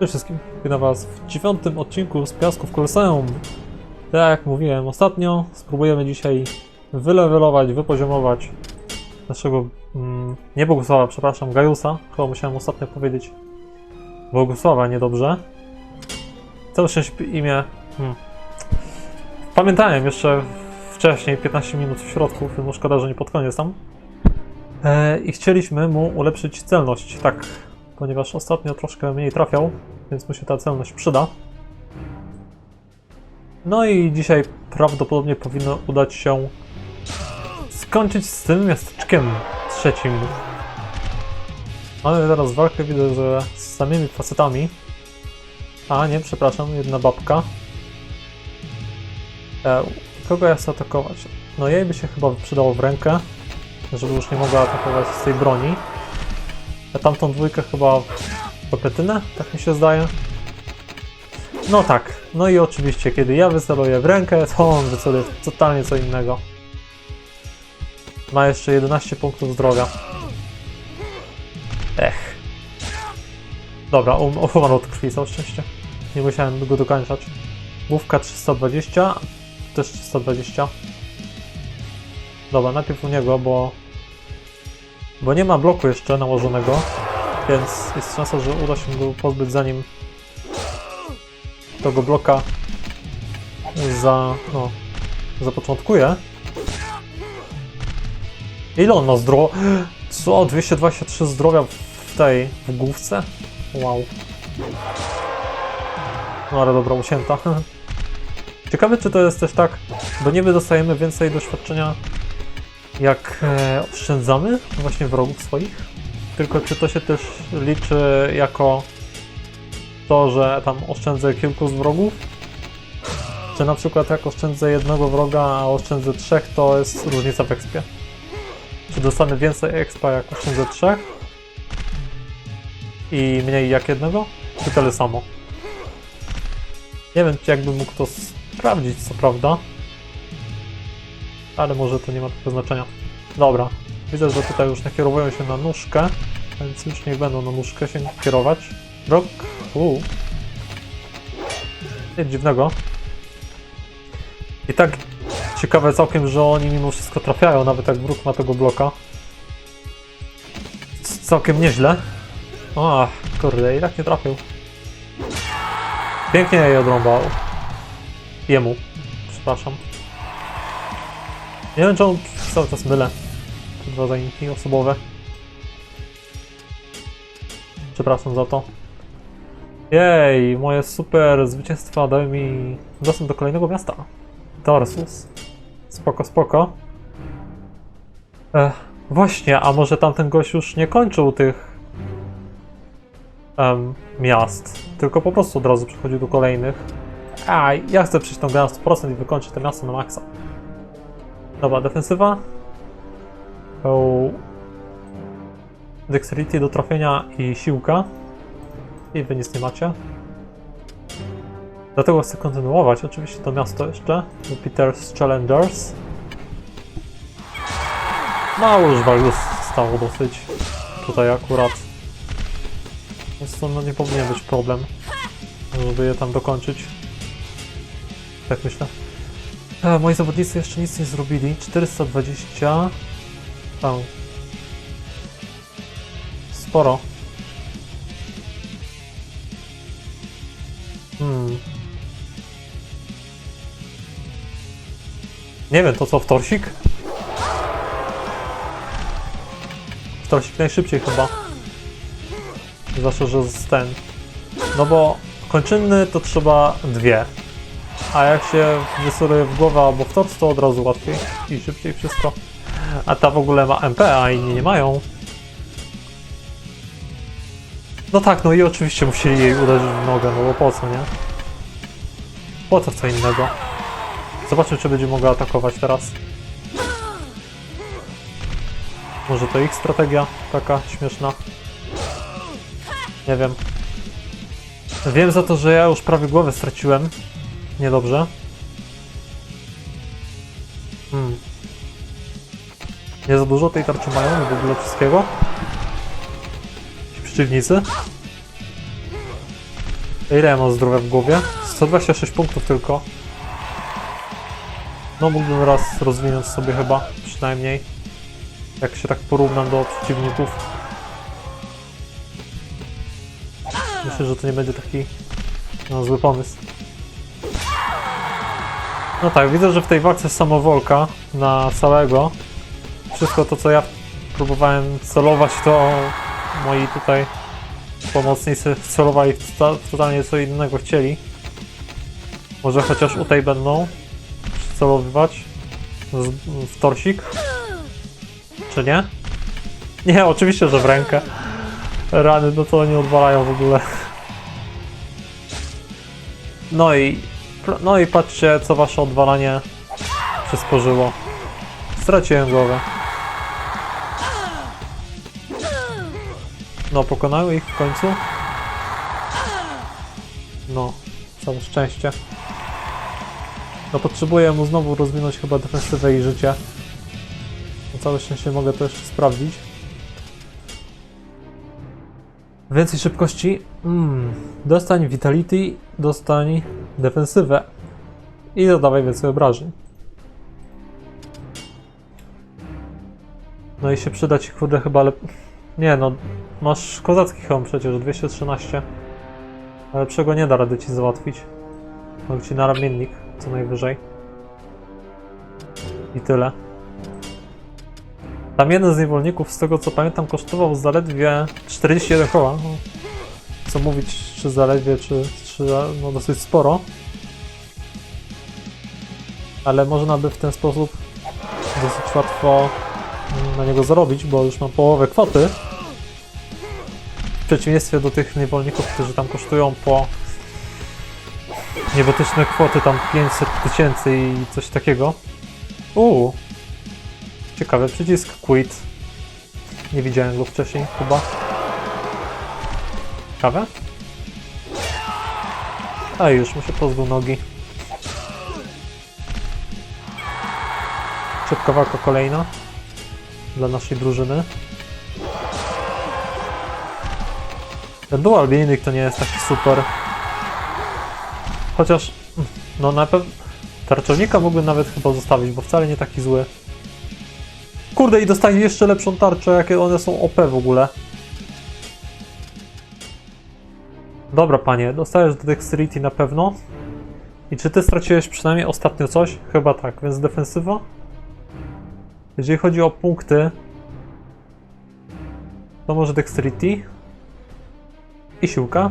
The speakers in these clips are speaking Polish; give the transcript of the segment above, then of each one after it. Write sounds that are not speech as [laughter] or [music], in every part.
Cześć wszystkim, witam was w dziewiątym odcinku z Piasków Koloseum. Tak jak mówiłem ostatnio, spróbujemy dzisiaj wylewelować, wypoziomować naszego, mm, nie Bogusława, przepraszam, Gajusa. Chyba musiałem ostatnio powiedzieć Bogusława, niedobrze. Całe szczęście imię, hmm. pamiętałem jeszcze wcześniej, 15 minut w środku, filmu szkoda, że nie pod koniec tam. E, I chcieliśmy mu ulepszyć celność, tak, ponieważ ostatnio troszkę mniej trafiał, więc mu się ta celność przyda. No i dzisiaj prawdopodobnie powinno udać się skończyć z tym miasteczkiem trzecim. Mamy teraz walkę, widzę, że z samymi facetami. A, nie, przepraszam, jedna babka. E, kogo ja chcę atakować? No jej by się chyba przydało w rękę, żeby już nie mogła atakować z tej broni. A tamtą dwójkę chyba w pepetynę, tak mi się zdaje. No tak, no i oczywiście, kiedy ja wyceluję w rękę, to on wyceluje totalnie co innego. Ma jeszcze 11 punktów zdrowia. Ech. Dobra, um, umarł od krwi, całe szczęście. Nie musiałem go dokończać. Główka 320, też 320. Dobra, najpierw u niego, bo... Bo nie ma bloku jeszcze nałożonego, więc jest szansa, że uda się go pozbyć zanim tego bloka za... no... zapoczątkuje. Ile on ma zdrowia? Co? 223 zdrowia w tej... w główce? Wow. No ale dobra, ucięta. [laughs] Ciekawe, czy to jest też tak, bo niby dostajemy więcej doświadczenia jak e, oszczędzamy właśnie wrogów swoich, tylko czy to się też liczy jako to, że tam oszczędzę kilku z wrogów? Czy na przykład jak oszczędzę jednego wroga, a oszczędzę trzech, to jest różnica w expie? Czy dostanę więcej expa jak oszczędzę trzech? I mniej jak jednego? Czy tyle samo? Nie wiem, czy jakbym mógł to sprawdzić, co prawda. Ale może to nie ma takiego znaczenia. Dobra. Widzę, że tutaj już nakierowują się na nóżkę, więc już niech będą na nóżkę się kierować. Rok. Uuu. Nic dziwnego. I tak ciekawe całkiem, że oni mimo wszystko trafiają, nawet jak wróg ma tego bloka. Całkiem nieźle. Ach, kurde, i tak nie trafił. Pięknie jej odrąbał. Jemu. Przepraszam. Nie wiem, on cały czas mylę. Te dwa zajęki osobowe. Przepraszam za to. Jej, moje super zwycięstwa dały mi dostęp do kolejnego miasta. Tarsus. Spoko, spoko. Ech, właśnie, a może tamten gość już nie kończył tych em, miast, tylko po prostu od razu przechodził do kolejnych. A, ja chcę przyjść tą grę na 100% i wykończyć te miasto na maksa. Dobra, defensywa. O... Dexterity do trafienia i siłka. I wy nic nie macie. Dlatego chcę kontynuować oczywiście to miasto jeszcze. do Peter's Challengers. Mało już walk stało dosyć. Tutaj akurat. Więc to no, nie powinien być problem, żeby je tam dokończyć. Tak myślę. E, moi zawodnicy jeszcze nic nie zrobili. 420. Tam. Sporo. Hmm. Nie wiem, to co, wtorsik? Wtorsik najszybciej chyba. Zwłaszcza, że z ten. No bo kończynny to trzeba dwie. A jak się wysuruje w głowę albo w tors, to od razu łatwiej i szybciej wszystko. A ta w ogóle ma MP, a inni nie mają. No tak, no i oczywiście musieli jej uderzyć w nogę, no bo po co, nie? Po co co innego? Zobaczmy, czy będzie mogła atakować teraz. Może to ich strategia taka śmieszna. Nie wiem. Wiem za to, że ja już prawie głowę straciłem. Niedobrze. Hmm. Nie za dużo tej tarczy mają w ogóle wszystkiego. Ci przeciwnicy. Ile mam zdrowia w głowie? 126 punktów tylko. No mógłbym raz rozwinąć sobie chyba, przynajmniej. Jak się tak porównam do przeciwników. Myślę, że to nie będzie taki no, zły pomysł. No tak, widzę, że w tej walce samowolka na całego. Wszystko to, co ja próbowałem celować, to moi tutaj pomocnicy celowali w, tota- totalnie co innego chcieli. Może chociaż u tej będą przycelowywać z, w torsik? Czy nie? Nie, oczywiście, że w rękę. Rany, no to nie odwalają w ogóle. No i, no i patrzcie, co wasze odwalanie przysporzyło. Straciłem głowę. No, pokonały ich w końcu. No, całe szczęście. No, potrzebuję mu znowu rozwinąć chyba defensywę i życie. Na całe szczęście mogę to jeszcze sprawdzić. Więcej szybkości. Mm. Dostań vitality, dostań defensywę. I dodawaj więcej obrażeń. No i się przyda ci kurde chyba lep... Nie no, masz kozacki hełm przecież, 213. Ale lepszego nie da rady ci załatwić. Mogę ci na ramiennik, co najwyżej. I tyle. Tam jeden z niewolników, z tego co pamiętam, kosztował zaledwie 41 koła. No, Co mówić, czy zaledwie, czy, czy no dosyć sporo. Ale można by w ten sposób dosyć łatwo mm, na niego zarobić, bo już mam połowę kwoty. W przeciwieństwie do tych niewolników, którzy tam kosztują po niebotyczne kwoty, tam 500 tysięcy i coś takiego. Uuu, Ciekawy przycisk quit. Nie widziałem go wcześniej chyba. Ciekawe? A już mu się pozbył nogi. Szybka walka kolejna dla naszej drużyny. Ten dual binding to nie jest taki super. Chociaż, no na pewno tarczownika mógłbym nawet chyba zostawić, bo wcale nie taki zły. Kurde, i dostanie jeszcze lepszą tarczę, jakie one są OP w ogóle. Dobra, panie, dostajesz do Dexterity na pewno. I czy ty straciłeś przynajmniej ostatnio coś? Chyba tak, więc defensywa. Jeżeli chodzi o punkty, to może Dexterity i siłka.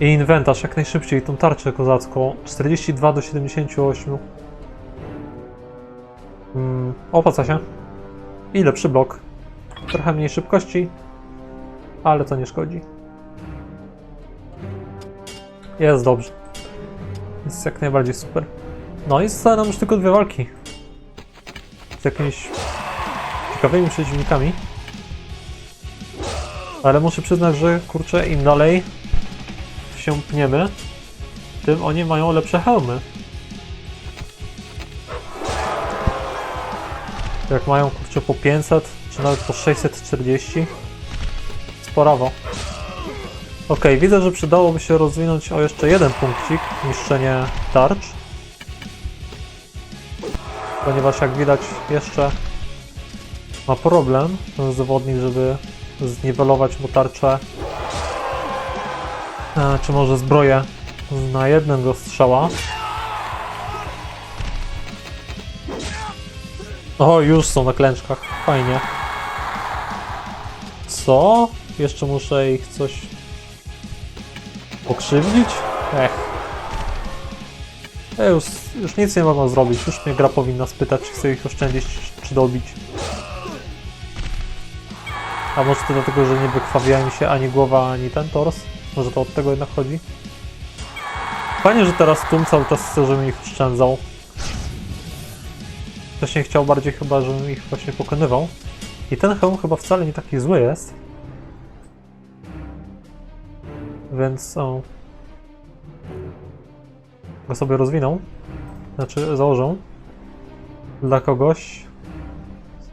I inwentarz jak najszybciej, tą tarczę kozacką. 42 do 78. Opłaca się. I lepszy blok. Trochę mniej szybkości, ale to nie szkodzi. Jest dobrze. Jest jak najbardziej super. No i zostały nam już tylko dwie walki. Z jakimiś ciekawymi przeciwnikami. Ale muszę przyznać, że kurczę, im dalej się pniemy, tym oni mają lepsze hełmy. Jak mają kurczę po 500, czy nawet po 640. Sporawo. Ok, widzę, że przydałoby się rozwinąć o jeszcze jeden punkcik, niszczenie tarcz. Ponieważ jak widać jeszcze ma problem ten zawodnik, żeby zniwelować mu tarczę, e, czy może zbroję na jednego strzała. O, już są na klęczkach. Fajnie. Co? Jeszcze muszę ich coś pokrzywdzić? Ech. Ja już, już nic nie mogą zrobić. Już mnie gra powinna spytać, czy chcę ich oszczędzić, czy dobić. A może to dlatego, że nie wykrwawia mi się ani głowa, ani ten tors? Może to od tego jednak chodzi? Fajnie, że teraz Tum cały czas chce, żebym ich oszczędzał. Wcześniej chciał bardziej chyba, żebym ich właśnie pokonywał. I ten hełm chyba wcale nie taki zły jest. Więc o, go sobie rozwiną. Znaczy założą. Dla kogoś.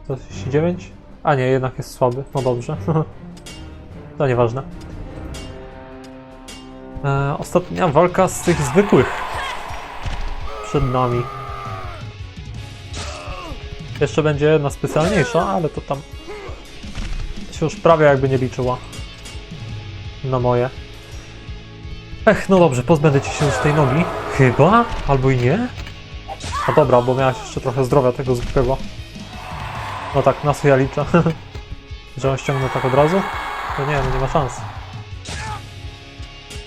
139? A nie, jednak jest słaby. No dobrze. [laughs] to nieważne. E, ostatnia walka z tych zwykłych przed nami. Jeszcze będzie jedna specjalniejsza, ale to tam się już prawie jakby nie liczyła na moje. Ech, no dobrze, pozbędę ci się już tej nogi. Chyba? Albo i nie? No dobra, bo miałaś jeszcze trochę zdrowia tego zwykłego. No tak, na co ja liczę. [laughs] Że on ściągnął tak od razu? To nie, no nie ma szans.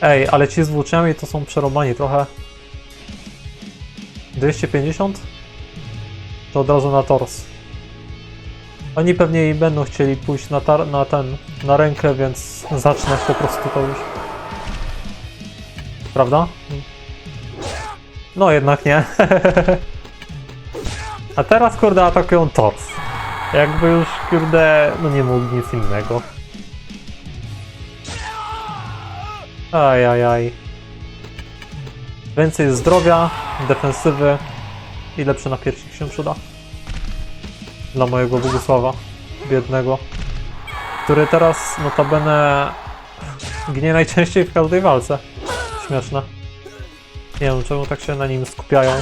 Ej, ale ci z włóczniami to są przerobani trochę. 250? To od razu na tors. Oni pewnie i będą chcieli pójść na, na ten, na rękę, więc zacznę po prostu to już. Prawda? No jednak nie. [laughs] A teraz kurde atakują tors. Jakby już kurde, no nie mógł nic innego. Ajajaj. Więcej zdrowia, defensywy i lepszy napierśnik się przyda. Dla mojego Bogusława, biednego. Który teraz notabene ginie najczęściej w każdej walce. Śmieszne. Nie wiem czemu tak się na nim skupiają.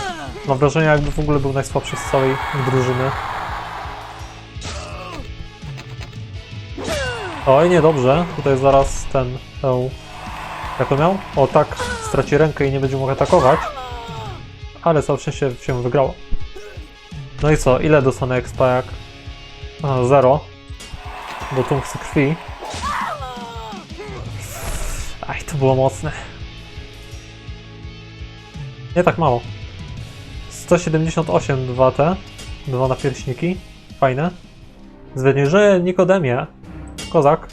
Mam wrażenie jakby w ogóle był najsłabszy z całej drużyny. Oj, niedobrze. Tutaj zaraz ten... Tą, jak to miał? O tak, straci rękę i nie będzie mógł atakować. Ale całe szczęście się wygrało. No i co? Ile dostanę expa jak? A, zero. Bo tu chce krwi. Aj, to było mocne. Nie tak mało. 178 dwa te. Dwa napierśniki. Fajne. Zwycięży Nikodemie. Kozak.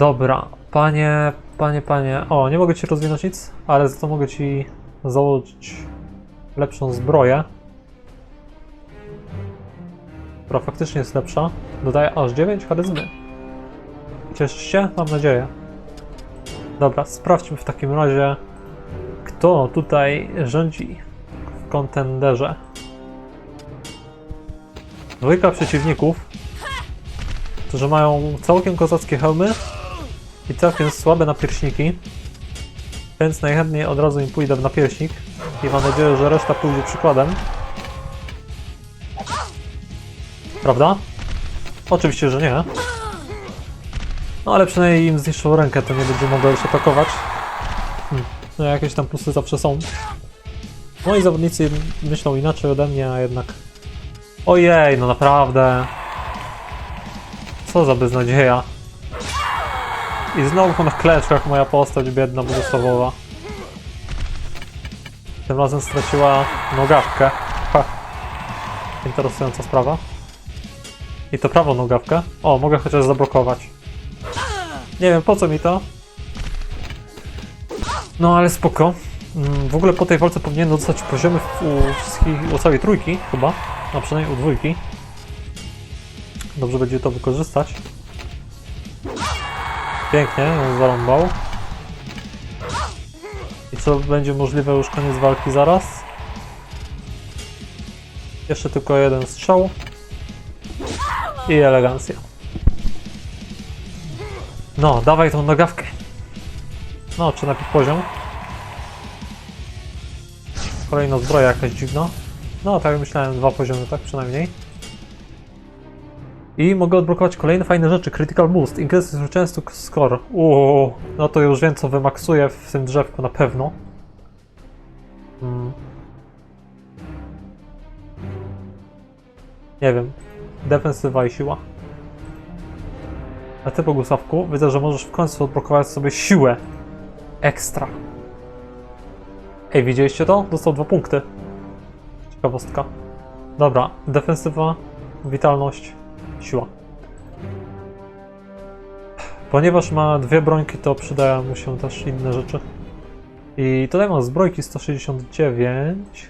Dobra, panie, panie, panie. O, nie mogę ci rozwinąć nic, ale za to mogę ci założyć lepszą zbroję. Która faktycznie jest lepsza. Dodaje aż 9 charyzmy. Cieszysz się? Mam nadzieję. Dobra, sprawdźmy w takim razie, kto tutaj rządzi w kontenderze. Dwójka przeciwników, którzy mają całkiem kozackie hełmy i całkiem słabe napierśniki, więc najchętniej od razu im pójdę w napierśnik i mam nadzieję, że reszta pójdzie przykładem. Prawda? Oczywiście, że nie. No ale przynajmniej im zniszczą rękę, to nie będzie mogło już atakować. Hmm. No jakieś tam plusy zawsze są. Moi zawodnicy myślą inaczej ode mnie, a jednak... Ojej, no naprawdę. Co za beznadzieja. I znowu na kleczkach moja postać biedna Bogusławowa. Tym razem straciła nogawkę. Ha. Interesująca sprawa. I to prawą nogawkę. O, mogę chociaż zablokować. Nie wiem po co mi to. No ale spoko. Mm, W ogóle po tej walce powinienem dostać poziomy u wszystkich, u całej trójki chyba. A przynajmniej u dwójki. Dobrze będzie to wykorzystać. Pięknie, ją zarąbał. I co będzie możliwe już koniec walki zaraz? Jeszcze tylko jeden strzał. I elegancja. No, dawaj tą nogawkę. No, czy najpierw poziom. Kolejna zbroja jakaś dziwna. No, tak myślałem, dwa poziomy, tak przynajmniej. I mogę odblokować kolejne fajne rzeczy. Critical Boost, Increase Zwycięstwo Score. Uuu, no to już wiem co wymaksuję w tym drzewku na pewno. Hmm. Nie wiem. Defensywa i siła. A ty, Bogusławku, widzę, że możesz w końcu odblokować sobie siłę. Ekstra. Ej, widzieliście to? Dostał dwa punkty. Ciekawostka. Dobra, defensywa, witalność, siła. Ponieważ ma dwie brońki, to przydają mu się też inne rzeczy. I tutaj mam zbrojki 169.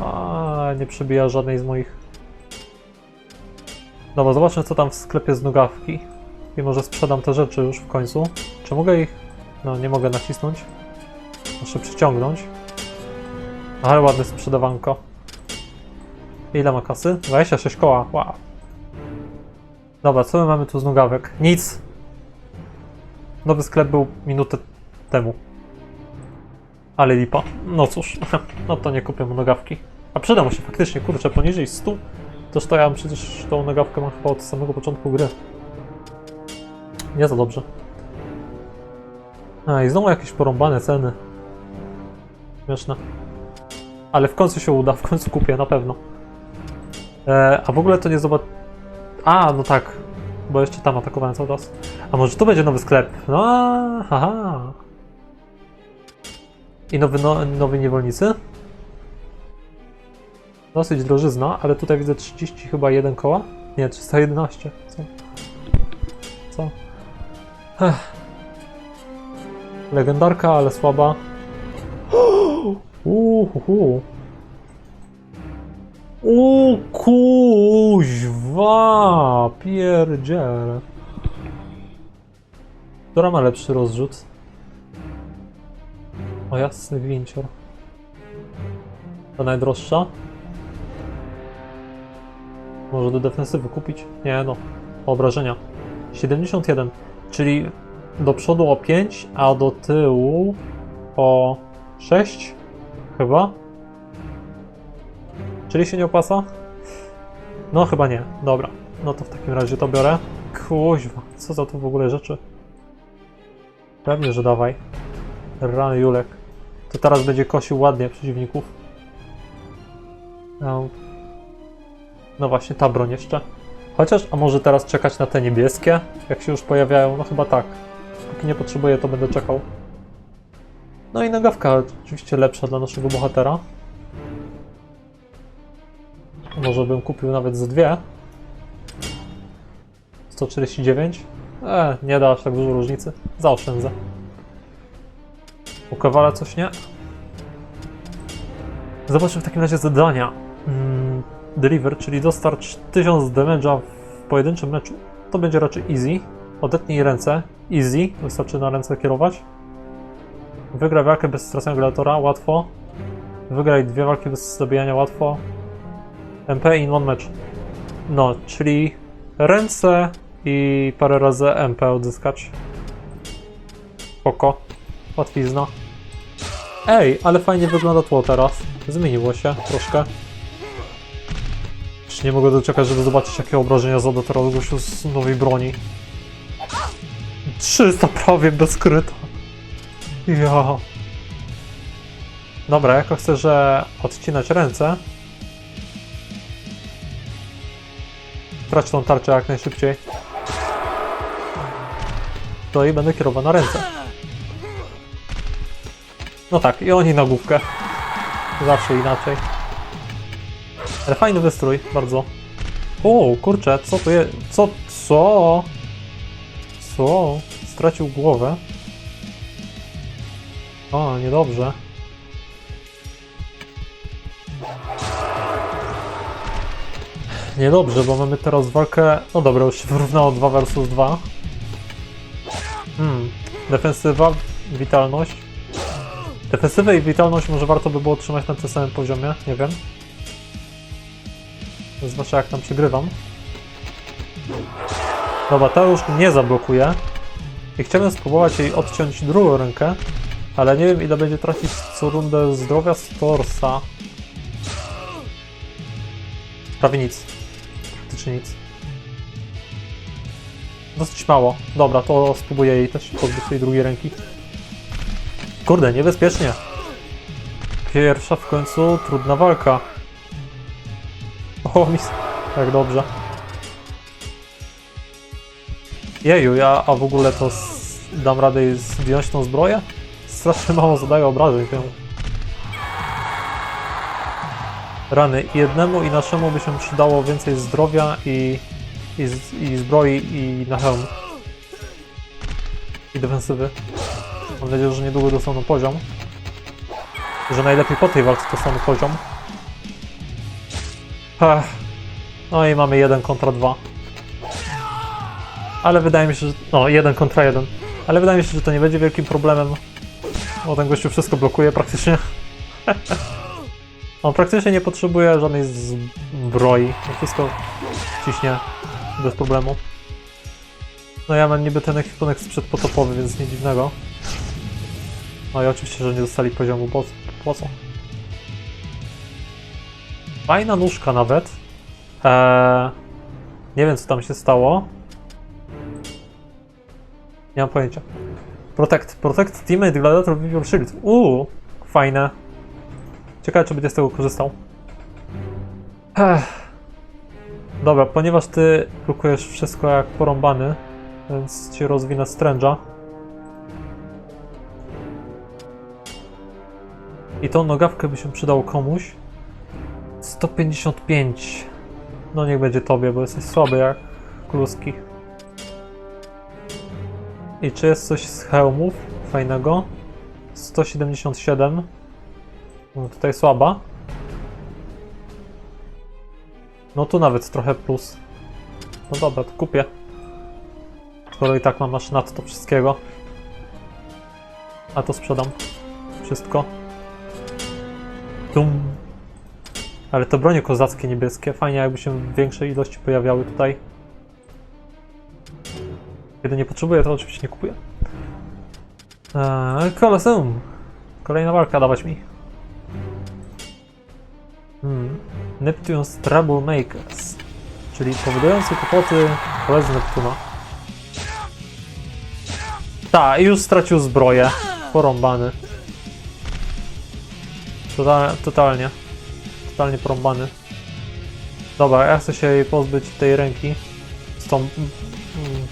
A nie przebija żadnej z moich. Dobra, zobaczmy co tam w sklepie z nogawki. I może sprzedam te rzeczy już w końcu. Czy mogę ich... No, nie mogę nacisnąć. Muszę przyciągnąć. Ale ładne sprzedawanko. Ile ma kasy? 26 koła, wow. Dobra, co my mamy tu z nogawek? Nic. Nowy sklep był minutę temu. Ale lipa. No cóż, [laughs] no to nie kupię mu nogawki. A przyda mu się faktycznie, kurczę, poniżej 100. Toż to ja przecież tą nogawkę mam chyba od samego początku gry. Nie za dobrze. A i znowu jakieś porąbane ceny. Śmieszne. Ale w końcu się uda, w końcu kupię, na pewno. E, a w ogóle to nie zobacz... A, no tak. Bo jeszcze tam atakowałem cały czas. A może tu będzie nowy sklep? No, haha. I nowy, no, nowi niewolnicy? Dosyć drożyzna, ale tutaj widzę 30 chyba jeden koła? Nie, 311. Co? Co? Ech. Legendarka, ale słaba. [gasps] Uhuhu. O kuźwa, pierdziele. Która ma lepszy rozrzut? O jasny wincior. To najdroższa? Może do defensywy kupić? Nie no. Obrażenia. 71. Czyli do przodu o 5, a do tyłu o 6? Chyba? Czyli się nie opłaca? No chyba nie. Dobra. No to w takim razie to biorę. Kuźwa, co za to w ogóle rzeczy? Pewnie, że dawaj. Rany Julek. To teraz będzie kosił ładnie przeciwników. No. No właśnie, ta broń jeszcze. Chociaż, a może teraz czekać na te niebieskie? Jak się już pojawiają? No chyba tak. Póki nie potrzebuję, to będę czekał. No i nagawka oczywiście lepsza dla naszego bohatera. Może bym kupił nawet ze dwie. 149. E, nie da aż tak dużo różnicy. Zaoszczędzę. U Kowala coś nie? Zobaczmy w takim razie zadania. Mm, deliver, czyli dostarcz 1000 damage'a w pojedynczym meczu. To będzie raczej easy. Odetnij ręce. Easy. Wystarczy na ręce kierować. Wygraj walkę bez stracenia gladiatora. Łatwo. Wygraj dwie walki bez zabijania. Łatwo. MP in one match. No, czyli ręce i parę razy MP odzyskać. Spoko. Łatwizna. Ej, ale fajnie wygląda tło teraz. Zmieniło się troszkę. Już nie mogę doczekać, żeby zobaczyć jakie obrażenia zada teraz gościu z nowej broni. 300 prawie bez kryta. Ja. Dobra, jako chcę, że odcinać ręce. Trać tą tarczę jak najszybciej. To i będę kierował na ręce. No tak, i oni na główkę. Zawsze inaczej. Ale fajny wystrój, bardzo. O, kurczę, co to jest? Co? Co? Co? Stracił głowę. O, niedobrze. Niedobrze, bo mamy teraz walkę... No dobra, już się wyrównało 2 versus 2. Hmm. Defensywa, witalność. Defensywę i witalność może warto by było trzymać na tym samym poziomie, nie wiem. Zwłaszcza jak tam przegrywam. Dobra, ta już nie zablokuje. I chciałem spróbować jej odciąć drugą rękę, ale nie wiem ile będzie tracić co rundę zdrowia z torsa. Prawie nic. Praktycznie nic. Dosyć mało. Dobra, to spróbuję jej też pozbyć tej drugiej ręki. Kurde, niebezpiecznie. Pierwsza w końcu trudna walka. O, mis. Jak dobrze. Jeju, ja a w ogóle to dam radę zdjąć tą zbroję? Strasznie mało zadaje obrażeń temu. Rany. Jednemu i naszemu by się przydało więcej zdrowia i, i, i zbroi i na hełm. I defensywy. Mam nadzieję, że niedługo dostaną poziom. Że najlepiej po tej walce dostaną poziom. Ech. No i mamy 1 kontra 2. Ale wydaje mi się, że... No, 1 kontra 1. Ale wydaje mi się, że to nie będzie wielkim problemem. Bo ten gościu wszystko blokuje praktycznie. [laughs] On praktycznie nie potrzebuje żadnej zbroi. Wszystko ciśnie bez problemu. No ja mam niby ten ekwipunek sprzed potopowy, więc nie dziwnego. No i oczywiście, że nie dostali poziomu, bo po co? Fajna nóżka nawet. Eee, nie wiem co tam się stało. Nie mam pojęcia. Protect, protect teammate gladiator with shield. Uuu, fajne. Ciekawe czy będzie z tego korzystał. Ech. Dobra, ponieważ ty blokujesz wszystko jak porąbany, więc ci rozwinę stręża. I tą nogawkę by się przydało komuś. 155. No niech będzie tobie, bo jesteś słaby jak kluski. I czy jest coś z hełmów fajnego? 177. No tutaj słaba. No tu nawet trochę plus. No dobra, to kupię. Skoro i tak mam aż nadto wszystkiego. A to sprzedam. Wszystko. Tum. Ale to bronie kozackie niebieskie. Fajnie jakby się w większej ilości pojawiały tutaj. Kiedy nie potrzebuję, to oczywiście nie kupuję. Eee, Koloseum. Kolejna walka dawać mi. Neptune's Troublemakers. Czyli powodujący kłopoty koledzy Neptuna. Ta, i już stracił zbroję. Porąbany. Total, totalnie. Totalnie porąbany. Dobra, ja chcę się pozbyć tej ręki. Z tą... mm,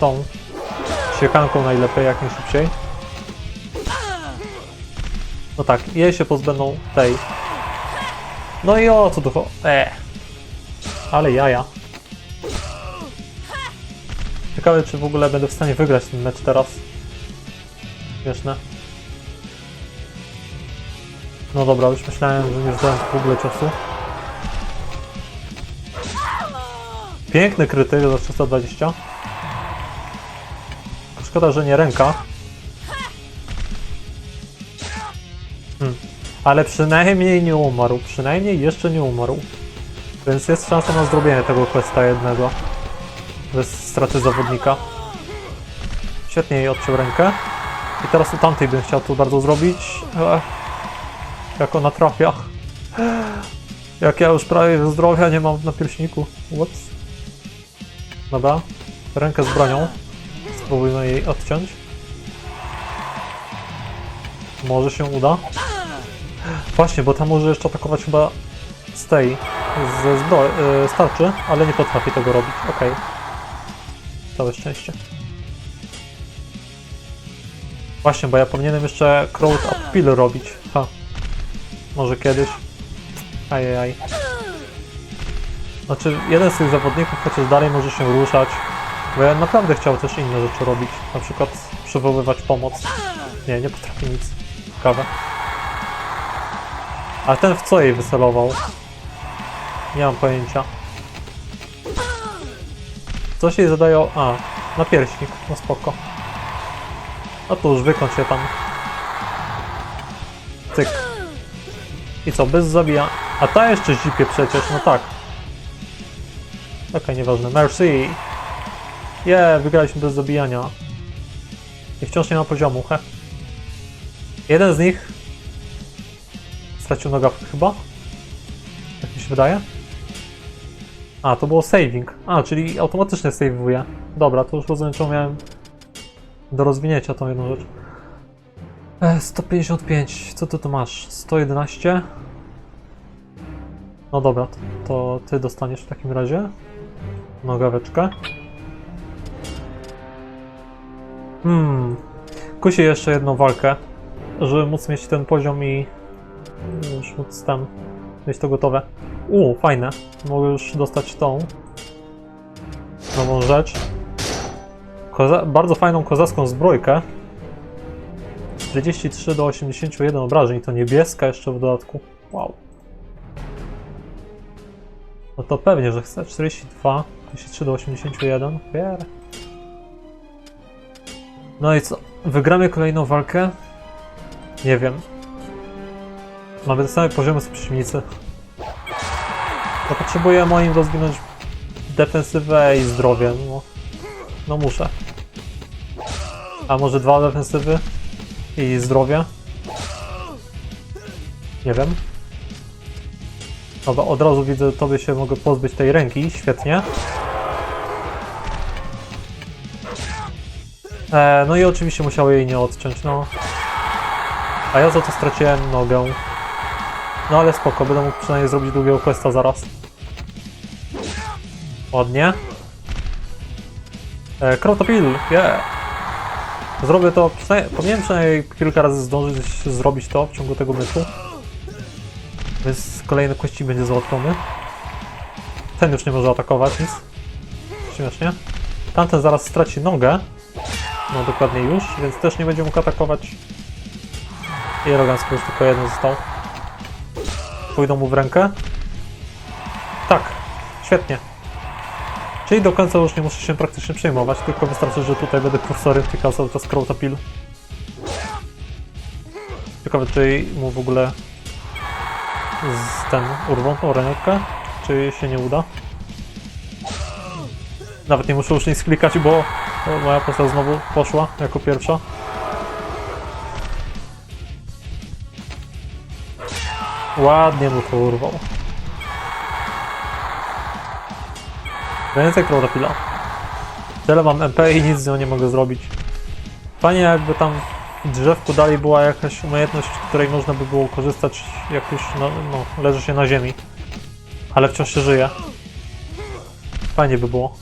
tą... Siekanką najlepiej, jak najszybciej. No tak, jej się pozbędą tej. No i o co tu cho- Eee. Ale jaja. Ciekawe, czy w ogóle będę w stanie wygrać ten mecz teraz. Śmieszne. No dobra, już myślałem, że nie zdałem w ogóle czasu. Piękny krytyk za 320. Szkoda, że nie ręka. Ale przynajmniej nie umarł. Przynajmniej jeszcze nie umarł. Więc jest szansa na zrobienie tego questa jednego. Bez straty zawodnika. Świetnie jej odciął rękę. I teraz u tamtej bym chciał to bardzo zrobić. Ech. Jak ona trafia. Jak ja już prawie zdrowia nie mam na pierśniku. Ups. Dobra. Rękę z bronią. Spróbujmy jej odciąć. Może się uda. Właśnie, bo tam może jeszcze atakować chyba z tej, ze zbroi, yy, starczy, ale nie potrafi tego robić. Okej. Całe szczęście. Właśnie, bo ja powinienem jeszcze crowd uppill robić. Ha. Może kiedyś. Ajajaj. Znaczy, jeden z tych zawodników chociaż dalej może się ruszać. Bo ja naprawdę chciał też inne rzeczy robić. Na przykład przywoływać pomoc. Nie, nie potrafi nic. Ciekawe. A ten w co jej wycelował? Nie mam pojęcia. Coś jej zadają... A, na pierśnik. No spoko. No to już wykończ się tam. Cyk. I co, bez zabija... A ta jeszcze zipie przecież, no tak. Okej, nieważne. Mercy! Je, wygraliśmy bez zabijania. I wciąż nie ma poziomu, he. Jeden z nich stracił nogawkę chyba? Tak mi się wydaje. A, to było saving. A, czyli automatycznie save'uje. Dobra, to już rozumiem, czemu miałem do rozwinięcia tą jedną rzecz. E, 155, co ty tu masz? 111? No dobra, to, to ty dostaniesz w takim razie nogaweczkę. Hmm, kusi jeszcze jedną walkę, żeby móc mieć ten poziom i już móc tam mieć to gotowe. U, fajne. Mogę już dostać tą nową rzecz. Koza bardzo fajną kozacką zbrojkę. 43 do 81 obrażeń, to niebieska jeszcze w dodatku. Wow. No to pewnie, że chcę 42, 43 do 81. Bierę. No i co? Wygramy kolejną walkę? Nie wiem. Te same poziomy z przeciwnicy. To potrzebuję moim rozwinąć defensywę i zdrowie. No, no muszę. A może dwa defensywy i zdrowie? Nie wiem. Dobra, od razu widzę, tobie się mogę pozbyć tej ręki, świetnie. E, no i oczywiście musiało jej nie odciąć, no. A ja za to straciłem nogę. No ale spoko, będę mógł przynajmniej zrobić drugiego questa zaraz. Ładnie. E, Krotopil, yeah. Zrobię to, przynajmniej, powinienem przynajmniej kilka razy zdążyć zrobić to w ciągu tego meczu. Więc kolejny questik będzie załatwiony. Ten już nie może atakować nic. Śmiesznie. Tamten zaraz straci nogę. No dokładnie już, więc też nie będzie mógł atakować. I już tylko jeden został. Pójdą mu w rękę. Tak, świetnie. Czyli do końca już nie muszę się praktycznie przejmować, tylko wystarczy, że tutaj będę kursory wtykał cały czas Krotapil. Ciekawe, czy mu w ogóle z ten urwą tą rękę, czy się nie uda. Nawet nie muszę już nic klikać, bo moja postać znowu poszła jako pierwsza. Ładnie mu to urwał. Więcej Krotapila. Tyle mam MP i nic z nią nie mogę zrobić. Fajnie jakby tam w drzewku dalej była jakaś umiejętność, której można by było korzystać jak już no, no, leży się na ziemi. Ale wciąż się żyje. Fajnie by było.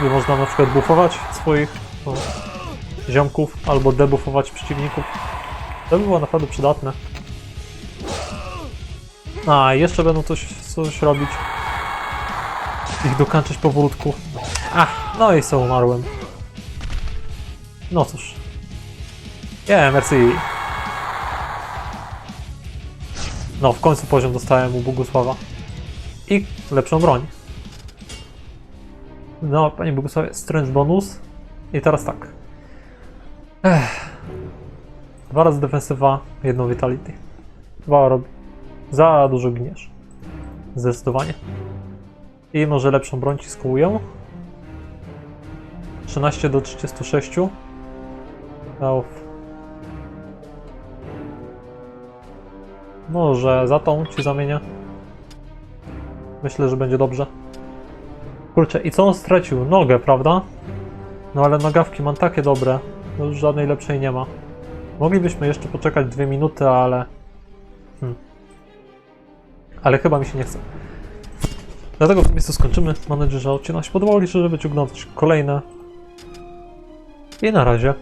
By można na przykład buffować swoich no, ziomków albo debuffować przeciwników. To by było naprawdę przydatne. A, jeszcze będą coś, coś robić. Ich dokończyć powolutku. Ach, no i co, umarłem. No cóż. Nie, merci. No, w końcu poziom dostałem u Bogusława. I lepszą broń. No, panie Bogusławie, strange bonus. I teraz tak. Ech. Dwa razy defensywa, jedno vitality. Dwa robi. Za dużo giniesz. Zdecydowanie. I może lepszą broń ci skołują. 13 do 36. Uff. Może za tą ci zamienię. Myślę, że będzie dobrze. Kurczę, i co on stracił? Nogę, prawda? No ale nogawki mam takie dobre. No już żadnej lepszej nie ma. Moglibyśmy jeszcze poczekać dwie minuty, ale... Hmm. Ale chyba mi się nie chce. Dlatego w tym miejscu skończymy. Mam nadzieję, że odcinek się podobał. Liczę, że wyciągnąć kolejne. I na razie.